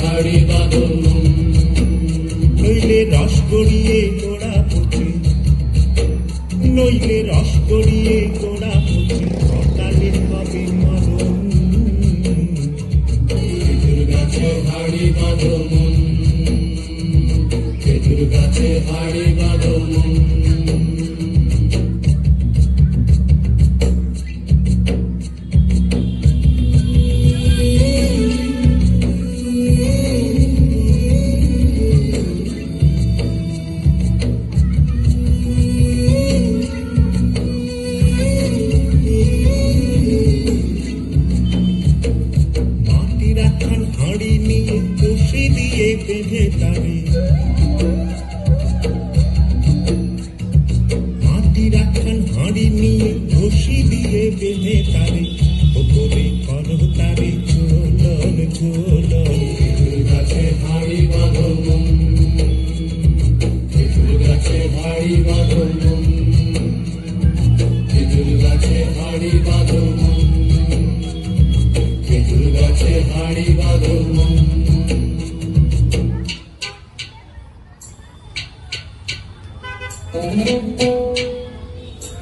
হাড়ি বাঁধন নইলে রস গড়িয়ে গোড়া পচে নইলে রস গড়িয়ে গোড়া পচে সকালে হবে মরণ। গাছে হাড়ি বাঁধন গাছে হাড়ি বেঁধে তারে মাটির হাঁড়ি নিয়ে রশি দিয়ে বেঁধে তারে। ওপরে করো তারে ঝোলন ঝোলন Thank